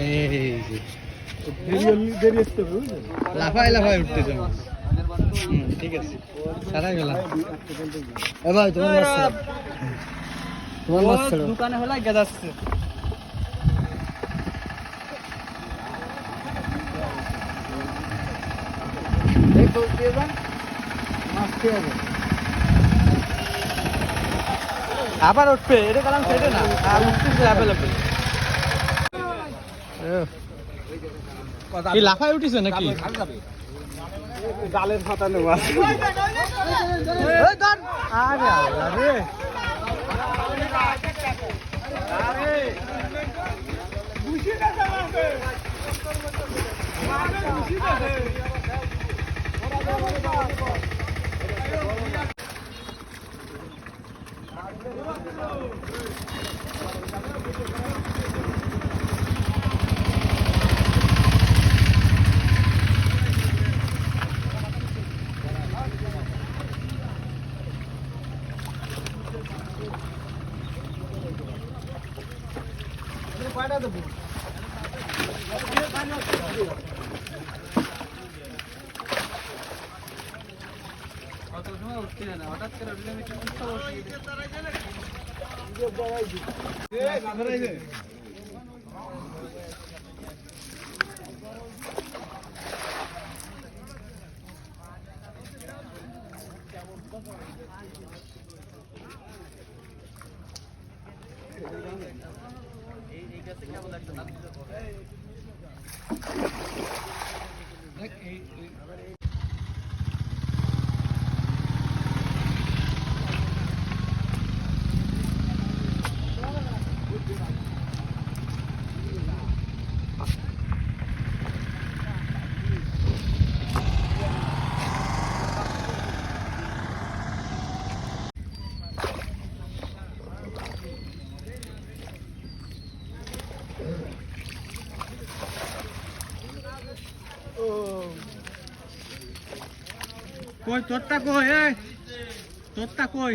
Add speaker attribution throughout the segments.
Speaker 1: এই যে
Speaker 2: দেরি দেরি আসতে হবে বুঝলেন
Speaker 3: লাফাই লাফাই উঠতেছে মাছ হুম,
Speaker 1: ঠিক আছে।
Speaker 3: সারাই
Speaker 1: গেলাম
Speaker 2: এ
Speaker 1: ভাই তোমার মাছ তোমার মাছ দোকানে হলে গেজাচ্ছে এই তো
Speaker 4: দিয়ে যান
Speaker 2: মাছ খেয়ে হবে
Speaker 1: আবার উঠবে এটা কারণ সেটা না। আর উঠতেছে অ্যাভেলেবল
Speaker 3: কি
Speaker 1: লাফাই উঠিছে নাকি?
Speaker 2: জালের ফাটা নেওয়া
Speaker 3: আরে।
Speaker 2: কয়টা দেবো
Speaker 3: কত সময় উঠতে না হঠাৎ করে উঠলে আমি কি
Speaker 1: Thank you. আল্লাহ রে কই তোরটা কই এই? তোরটা কই?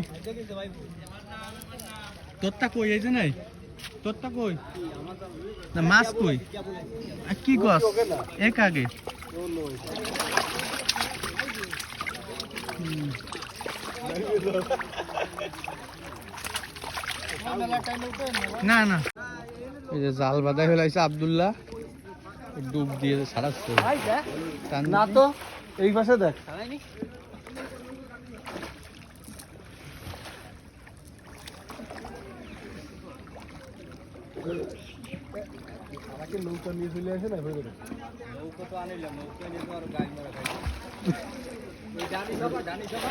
Speaker 1: তোরটা কই এই যে নাই? তোরটা কই? না মাছ কই? আর কি গছ? এক আগে। না না। এই যে জাল বাঁধাই ফেলাইছে আব্দুল্লাহ। ডুব দিয়ে সারাচ্ছে। না তো।
Speaker 2: এই পাশে দেখ আমাকে নৌকা নিয়ে চলে আসে না ভেবে
Speaker 3: নৌকা তো আনিলাম নৌকা নিয়ে তো আর গাড়ি মারা খাই ডানি সভা ডানি সভা